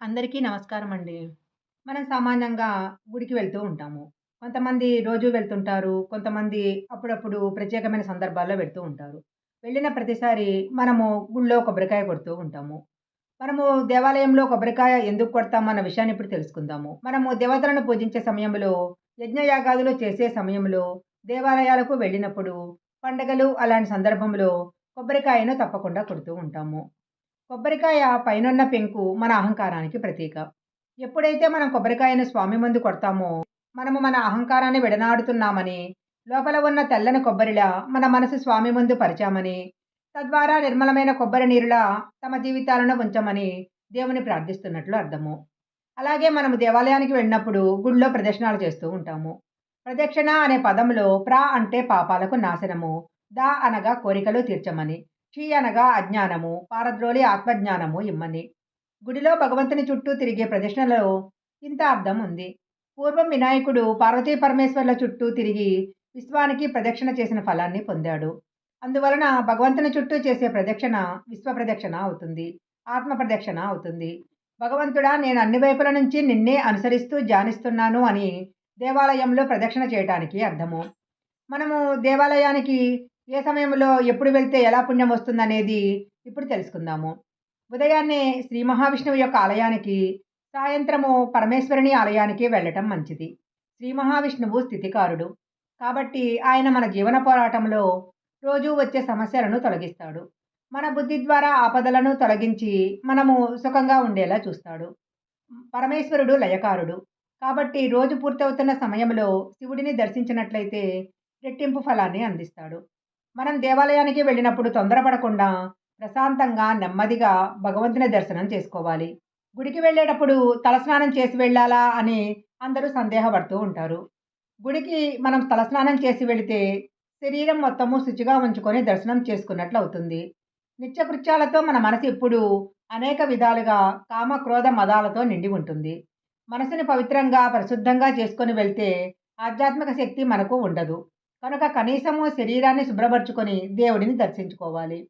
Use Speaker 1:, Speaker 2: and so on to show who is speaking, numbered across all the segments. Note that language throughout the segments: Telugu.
Speaker 1: అందరికీ నమస్కారం అండి. మనం సామాన్యంగా గుడికి వెళ్తూ ఉంటాము. కొంతమంది రోజు వెళ్తుంటారు. కొంతమంది అప్పుడప్పుడు ప్రత్యేకమైన సందర్భాల్లో వెళ్తూ ఉంటారు. వెళ్ళిన ప్రతిసారి మనము గుళ్ళో కొబ్బరికాయ కొడుతూ ఉంటాము. మనము దేవాలయంలో కొబ్బరికాయ ఎందుకు కొడతామన్న విషయాన్ని ఇప్పుడు తెలుసుకుందాము. మనము దేవతలను పూజించే సమయంలో, యజ్ఞయాగాదులు చేసే సమయంలో, దేవాలయాలకు వెళ్ళినప్పుడు, పండగలు అలాంటి సందర్భంలో కొబ్బరికాయను తప్పకుండా కొడుతూ ఉంటాము. కొబ్బరికాయ పైనున్న పెంకు మన అహంకారానికి ప్రతీక. ఎప్పుడైతే మనం కొబ్బరికాయను స్వామి ముందు కొడతామో, మనము మన అహంకారాన్ని విడనాడుతున్నామని, లోపల ఉన్న తెల్లని కొబ్బరిలా మన మనసు స్వామి ముందు పరిచామని, తద్వారా నిర్మలమైన కొబ్బరి నీరులా తమ జీవితాలను ఉంచమని దేవుని ప్రార్థిస్తున్నట్లు అర్థము. అలాగే మనము దేవాలయానికి వెళ్ళినప్పుడు గుడిలో ప్రదక్షిణాలు చేస్తూ ఉంటాము. ప్రదక్షిణ అనే పదంలో ప్ర అంటే పాపాలకు నాశనము, ద అనగా కోరికలు తీర్చమని, క్షీ అనగా అజ్ఞానము, పారద్రోలి ఆత్మజ్ఞానము ఇమ్మని. గుడిలో భగవంతుని చుట్టూ తిరిగే ప్రదర్శనలో ఇంత అర్థం ఉంది. పూర్వం వినాయకుడు పార్వతీ పరమేశ్వర్ల చుట్టూ తిరిగి విశ్వానికి ప్రదక్షిణ చేసిన ఫలాన్ని పొందాడు. అందువలన భగవంతుని చుట్టూ చేసే ప్రదక్షిణ విశ్వ ప్రదక్షిణ అవుతుంది. ఆత్మ ప్రదక్షిణ అవుతుంది. భగవంతుడా నేను అన్ని వైపుల నుంచి నిన్నే అనుసరిస్తూ ధ్యానిస్తున్నాను అని దేవాలయంలో ప్రదక్షిణ చేయటానికి అర్థము. మనము దేవాలయానికి ఏ సమయంలో ఎప్పుడు వెళ్తే ఎలా పుణ్యం వస్తుందనేది ఇప్పుడు తెలుసుకుందాము. ఉదయాన్నే శ్రీ మహావిష్ణువు యొక్క ఆలయానికి, సాయంత్రము పరమేశ్వరుని ఆలయానికి వెళ్ళటం మంచిది. శ్రీ మహావిష్ణువు స్థితికారుడు. కాబట్టి ఆయన మన జీవన పోరాటంలో రోజూ వచ్చే సమస్యలను తొలగిస్తాడు. మన బుద్ధి ద్వారా ఆపదలను తొలగించి మనము సుఖంగా ఉండేలా చూస్తాడు. పరమేశ్వరుడు లయకారుడు. కాబట్టి రోజు పూర్తవుతున్న సమయంలో శివుడిని దర్శించినట్లయితే రెట్టింపు ఫలాన్ని అందిస్తాడు. మనం దేవాలయానికి వెళ్ళినప్పుడు తొందరపడకుండా ప్రశాంతంగా, నెమ్మదిగా భగవంతుని దర్శనం చేసుకోవాలి. గుడికి వెళ్ళేటప్పుడు తలస్నానం చేసి వెళ్ళాలా అని అందరూ సందేహపడుతూ ఉంటారు. గుడికి మనం తలస్నానం చేసి వెళితే శరీరం మొత్తము శుచిగా ఉంచుకొని దర్శనం చేసుకున్నట్లు అవుతుంది. నిత్యకృత్యాలతో మన మనసు ఎప్పుడూ అనేక విధాలుగా కామ, క్రోధ, మదాలతో నిండి ఉంటుంది. మనసుని పవిత్రంగా, పరిశుద్ధంగా చేసుకొని వెళ్తే ఆధ్యాత్మిక శక్తి మనకు ఉండదు. కనుక కనీసము శరీరాన్ని శుభ్రపరచుకొని దేవుడిని దర్శించుకోవాలి.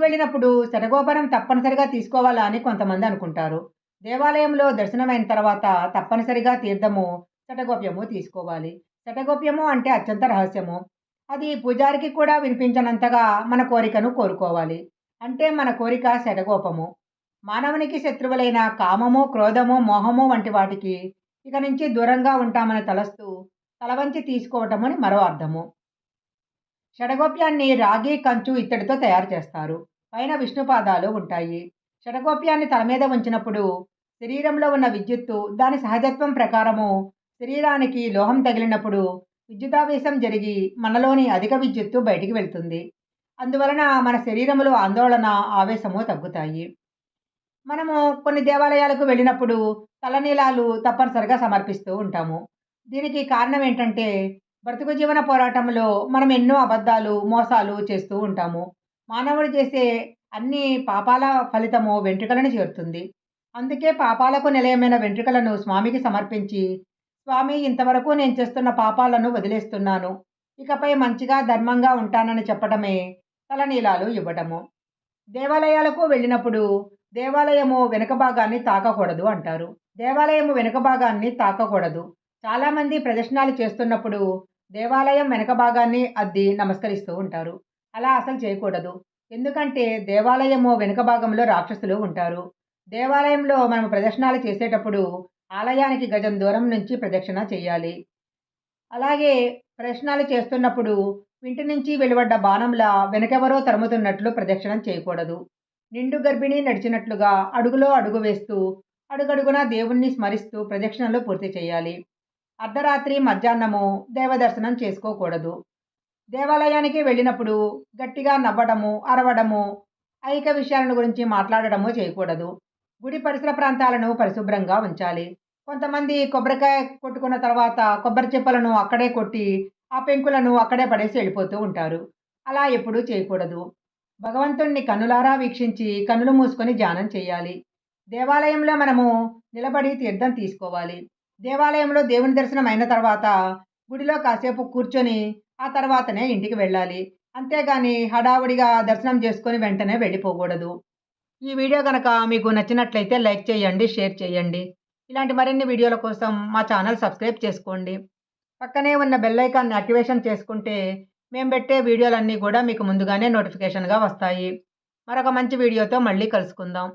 Speaker 1: వెళ్ళినప్పుడు శటగోపనం తప్పనిసరిగా తీసుకోవాలా అని కొంతమంది అనుకుంటారు. దేవాలయంలో దర్శనమైన తర్వాత తప్పనిసరిగా తీర్థము, శటగోప్యము తీసుకోవాలి. శటగోప్యము అంటే అత్యంత రహస్యము. అది పూజారికి కూడా వినిపించనంతగా మన కోరికను కోరుకోవాలి. అంటే మన కోరిక శటగోపము. మానవునికి శత్రువులైన కామము, క్రోధము, మోహము వంటి వాటికి ఇక నుంచి దూరంగా ఉంటామని తలస్తూ తలవంచి తీసుకోవటమని మరో అర్థము. షడగోప్యాన్ని రాగి, కంచు, ఇత్తడితో తయారు చేస్తారు. పైన విష్ణుపాదాలు ఉంటాయి. షడగోప్యాన్ని తల మీద ఉంచినప్పుడు శరీరంలో ఉన్న విద్యుత్తు దాని సహజత్వం ప్రకారము శరీరానికి లోహం తగిలినప్పుడు విద్యుదావేశం జరిగి మనలోని అధిక విద్యుత్తు బయటికి వెళ్తుంది. అందువలన మన శరీరములో ఆందోళన, ఆవేశము తగ్గుతాయి. మనము కొన్ని దేవాలయాలకు వెళ్ళినప్పుడు తలనీలాలు తప్పనిసరిగా సమర్పిస్తూ ఉంటాము. దీనికి కారణం ఏంటంటే బ్రతుకు జీవన పోరాటంలో మనం ఎన్నో అబద్ధాలు, మోసాలు చేస్తూ ఉంటాము. మానవుడు చేసే అన్ని పాపాల ఫలితము వెంట్రుకలను చేరుతుంది. అందుకే పాపాలకు నిలయమైన వెంట్రుకలను స్వామికి సమర్పించి, స్వామి ఇంతవరకు నేను చేస్తున్న పాపాలను వదిలేస్తున్నాను. ఇకపై మంచిగా, ధర్మంగా ఉంటానని చెప్పడమే తలనీలాలు ఇవ్వటము. దేవాలయాలకు వెళ్ళినప్పుడు దేవాలయము వెనుక భాగాన్ని తాకకూడదు అంటారు. దేవాలయము వెనుక భాగాన్ని తాకకూడదు. చాలామంది ప్రదక్షిణాలు చేస్తున్నప్పుడు దేవాలయం వెనక భాగాన్ని అద్ది నమస్కరిస్తూ ఉంటారు. అలా అసలు చేయకూడదు. ఎందుకంటే దేవాలయము వెనుక భాగంలో రాక్షసులు ఉంటారు. దేవాలయంలో మనం ప్రదక్షిణాలు చేసేటప్పుడు ఆలయానికి గజం దూరం నుంచి ప్రదక్షిణ చేయాలి. అలాగే ప్రదక్షిణాలు చేస్తున్నప్పుడు ఇంటి నుంచి వెలువడ్డ బాణంలా వెనకెవరో తరుముతున్నట్లు ప్రదక్షిణం చేయకూడదు. నిండు గర్భిణి నడిచినట్లుగా అడుగులో అడుగు వేస్తూ అడుగడుగునా దేవుణ్ణి స్మరిస్తూ ప్రదక్షిణలు పూర్తి చేయాలి. అర్ధరాత్రి, మధ్యాహ్నము దేవదర్శనం చేసుకోకూడదు. దేవాలయానికి వెళ్ళినప్పుడు గట్టిగా నవ్వడము, అరవడము, ఐక విషయాలను గురించి మాట్లాడడము చేయకూడదు. గుడి పరిసర ప్రాంతాలను పరిశుభ్రంగా ఉంచాలి. కొంతమంది కొబ్బరికాయ కొట్టుకున్న తర్వాత కొబ్బరి చెప్పలను అక్కడే కొట్టి, ఆ పెంకులను అక్కడే పడేసి వెళ్ళిపోతూ ఉంటారు. అలా ఎప్పుడూ చేయకూడదు. భగవంతుణ్ణి కన్నులారా వీక్షించి కన్నులు మూసుకొని ధ్యానం చేయాలి. దేవాలయంలో మనము నిలబడి తీర్థం తీసుకోవాలి. దేవాలయంలో దేవుని దర్శనం అయిన తర్వాత గుడిలో కాసేపు కూర్చొని ఆ తర్వాతనే ఇంటికి వెళ్ళాలి. అంతేగాని హడావుడిగా దర్శనం చేసుకొని వెంటనే వెళ్ళిపోకూడదు. ఈ వీడియో కనుక మీకు నచ్చినట్లయితే లైక్ చేయండి, షేర్ చేయండి. ఇలాంటి మరిన్ని వీడియోల కోసం మా ఛానల్ సబ్స్క్రైబ్ చేసుకోండి. పక్కనే ఉన్న బెల్ ఐకాన్‌ని యాక్టివేషన్ చేసుకుంటే మేము పెట్టే వీడియోలన్నీ కూడా మీకు ముందుగానే నోటిఫికేషన్‌గా వస్తాయి. మరొక మంచి వీడియోతో మళ్ళీ కలుసుకుందాం.